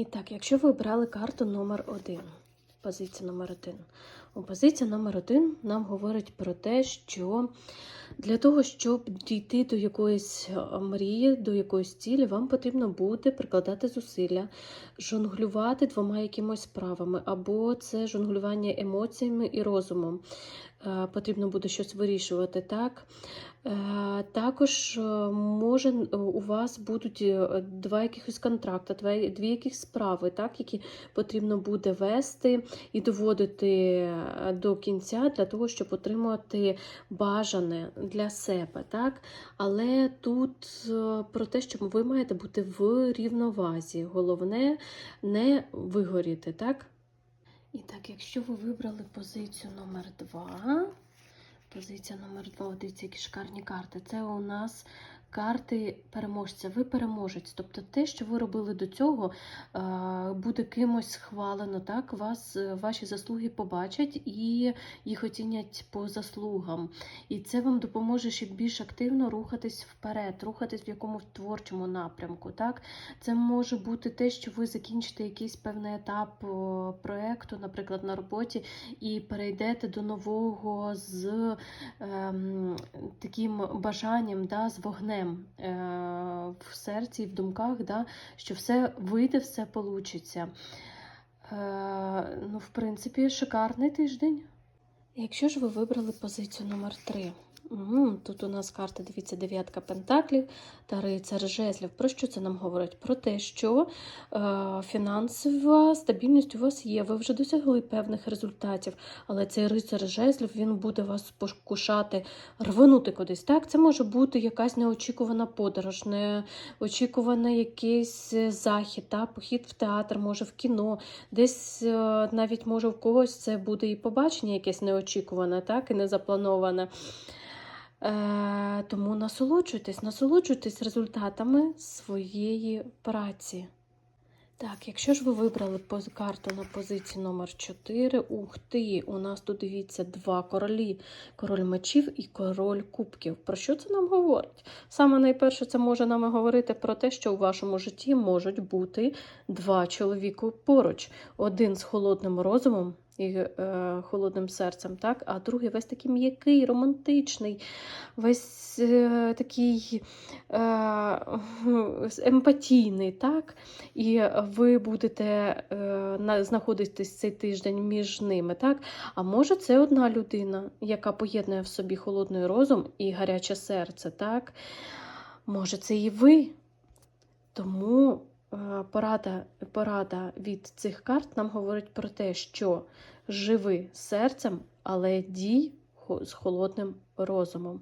І так, якщо ви обрали карту номер 1 позиція номер 1 позиція номер 1 нам говорить про те, що для того, щоб дійти до якоїсь е, мрії, до якоїсь цілі, вам потрібно буде прикладати зусилля, жонглювати двома якимось справами, або це жонглювання емоціями і розумом. Е, Потрібно буде щось вирішувати, так? Е, Також е, може у вас будуть два якихось контракти, дві якихось справи, так, які потрібно буде вести і доводити до кінця для того, щоб отримати бажане для себе. Так? Але тут про те, що ви маєте бути в рівновазі. Головне не вигоріти, так? І так, якщо ви вибрали позицію номер 2, позиція номер 2, дивіться, які шикарні карти. Це у нас карти переможця. Ви переможець. Тобто те, що ви робили до цього, е, буде кимось схвалено. Так, вас е, ваші заслуги побачать і їх оцінять по заслугам. І це вам допоможе ще більш активно рухатись вперед, рухатись в якомусь творчому напрямку. Так, це може бути те, що ви закінчите якийсь певний етап о, проекту, наприклад, на роботі, і перейдете до нового з ем, таким бажанням, да, з вогнем е, в серці і в думках, да, що все вийде, все получиться. Е, ну, в принципі, шикарний тиждень. Якщо ж ви вибрали позицію номер 3, тут у нас карта, дивіться, дев'ятка пентаклів та рицар жезлів. Про що це нам говорить? Про те, що е, фінансова стабільність у вас є. Ви вже досягли певних результатів, але цей рицар жезлів він буде вас покушати, рвонути кудись. Так, це може бути якась неочікувана подорож, неочікуваний якийсь захід, та, похід в театр, може в кіно, десь е, навіть може в когось це буде і побачення якесь неочікуване, так, і незаплановане. Е, тому насолоджуйтесь, насолоджуйтесь результатами своєї праці. Так, якщо ж ви вибрали карту на позиції номер 4, ух ти, у нас тут дивіться два королі: король мечів і король кубків. Про що це нам говорить? Саме найперше, це може нам говорити про те, що у вашому житті можуть бути два чоловіки поруч: один з холодним розумом і е, холодним серцем, так, а другий весь такий м'який, романтичний, весь е, такий е, емпатійний, так? І ви будете е, знаходитись цей тиждень між ними, так? А може, це одна людина, яка поєднує в собі холодний розум і гаряче серце, так? Може, це і ви. Тому порада, порада від цих карт нам говорить про те, що живи серцем, але дій з холодним розумом.